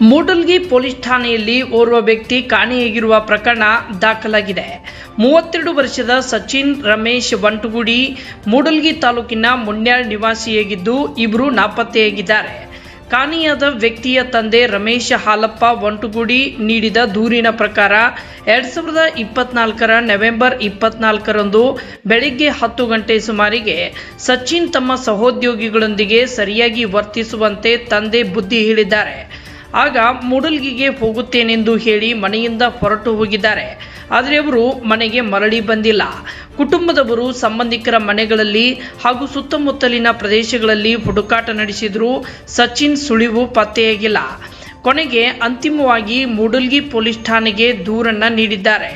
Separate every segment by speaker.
Speaker 1: Mudalgi police ಠಾಣೆಯಲ್ಲಿ ಓರ್ವ ವ್ಯಕ್ತಿ ಕಾಣೆಯಾಗಿರುವ ಪ್ರಕರಣ ದಾಖಲಾಗಿದೆ. ಮೂವತ್ತೆರಡು ವರ್ಷದ ಸಚಿನ್ ರಮೇಶ್ ವಂಟುಗುಡಿ ಮೂಡಲ್ಗಿ ತಾಲೂಕಿನ ಮುನ್ಯಾಳ್ ನಿವಾಸಿಯಾಗಿದ್ದು ಇಬ್ಬರು ನಾಪತ್ತೆಯಾಗಿದ್ದಾರೆ. ಕಾಣೆಯಾದ ವ್ಯಕ್ತಿಯ ತಂದೆ ರಮೇಶ್ ಹಾಲಪ್ಪ ವಂಟುಗುಡಿ ನೀಡಿದ ದೂರಿನ ಪ್ರಕಾರ ಎರಡು ಸಾವಿರದ ಇಪ್ಪತ್ನಾಲ್ಕರ ನವೆಂಬರ್ ಇಪ್ಪತ್ನಾಲ್ಕರಂದು ಬೆಳಿಗ್ಗೆ ಹತ್ತು ಗಂಟೆ ಸುಮಾರಿಗೆ ಸಚಿನ್ ತಮ್ಮ ಸಹೋದ್ಯೋಗಿಗಳೊಂದಿಗೆ ಸರಿಯಾಗಿ ವರ್ತಿಸುವಂತೆ ತಂದೆ ಬುದ್ಧಿ ಹೇಳಿದ್ದಾರೆ. ಆಗ ಮೂಡಲ್ಗಿಗೆ ಹೋಗುತ್ತೇನೆಂದು ಹೇಳಿ ಮನೆಯಿಂದ ಹೊರಟು ಹೋಗಿದ್ದಾರೆ. ಆದರೆ ಅವರು ಮನೆಗೆ ಮರಳಿ ಬಂದಿಲ್ಲ. ಕುಟುಂಬದವರು ಸಂಬಂಧಿಕರ ಮನೆಗಳಲ್ಲಿ ಹಾಗೂ ಸುತ್ತಮುತ್ತಲಿನ ಪ್ರದೇಶಗಳಲ್ಲಿ ಹುಡುಕಾಟ ನಡೆಸಿದರೂ ಸಚಿನ್ ಸುಳಿವು ಪತ್ತೆಯಾಗಿಲ್ಲ. ಕೊನೆಗೆ ಅಂತಿಮವಾಗಿ ಮೂಡಲ್ಗಿ ಪೊಲೀಸ್ ಠಾಣೆಗೆ ದೂರನ್ನ ನೀಡಿದ್ದಾರೆ.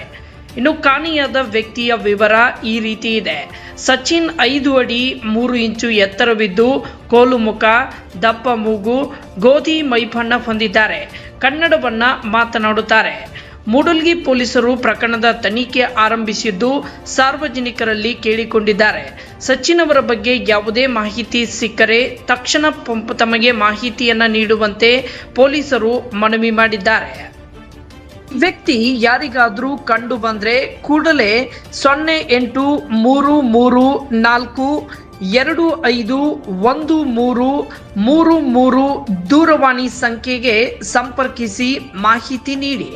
Speaker 1: ಇನ್ನು ಕಾಣೆಯಾದ ವ್ಯಕ್ತಿಯ ವಿವರ ಈ ರೀತಿ ಇದೆ. ಸಚಿನ್ ಐದು ಅಡಿ, ಮೂರು ಇಂಚು ಎತ್ತರವಿದ್ದು ಕೋಲು ಮುಖ, ದಪ್ಪ ಮೂಗು, ಗೋಧಿ ಮೈಬಣ್ಣ ಹೊಂದಿದ್ದಾರೆ. ಕನ್ನಡವನ್ನ ಮಾತನಾಡುತ್ತಾರೆ. ಮೂಡಲ್ಗಿ ಪೊಲೀಸರು ಪ್ರಕರಣದ ತನಿಖೆ ಆರಂಭಿಸಿದ್ದು ಸಾರ್ವಜನಿಕರಲ್ಲಿ ಕೇಳಿಕೊಂಡಿದ್ದಾರೆ. ಸಚಿನ್ ಅವರ ಬಗ್ಗೆ ಯಾವುದೇ ಮಾಹಿತಿ ಸಿಕ್ಕರೆ ತಕ್ಷಣ ತಮಗೆ ಮಾಹಿತಿಯನ್ನು ನೀಡುವಂತೆ ಪೊಲೀಸರು ಮನವಿ ಮಾಡಿದ್ದಾರೆ. ವ್ಯಕ್ತಿ ಯಾರಿಗಾದ್ರೂ ಕಂಡು ಬಂದ್ರೆ ಕೂಡಲೇ ಸೊನ್ನೆ ಎಂಟು ಮೂರು ಮೂರು ನಾಲ್ಕು ಎರಡು ಐದು ಒಂದು ಮೂರು ಮೂರು ಮೂರು ದೂರವಾಣಿ ಸಂಖ್ಯೆಗೆ ಸಂಪರ್ಕಿಸಿ ಮಾಹಿತಿ ನೀಡಿ.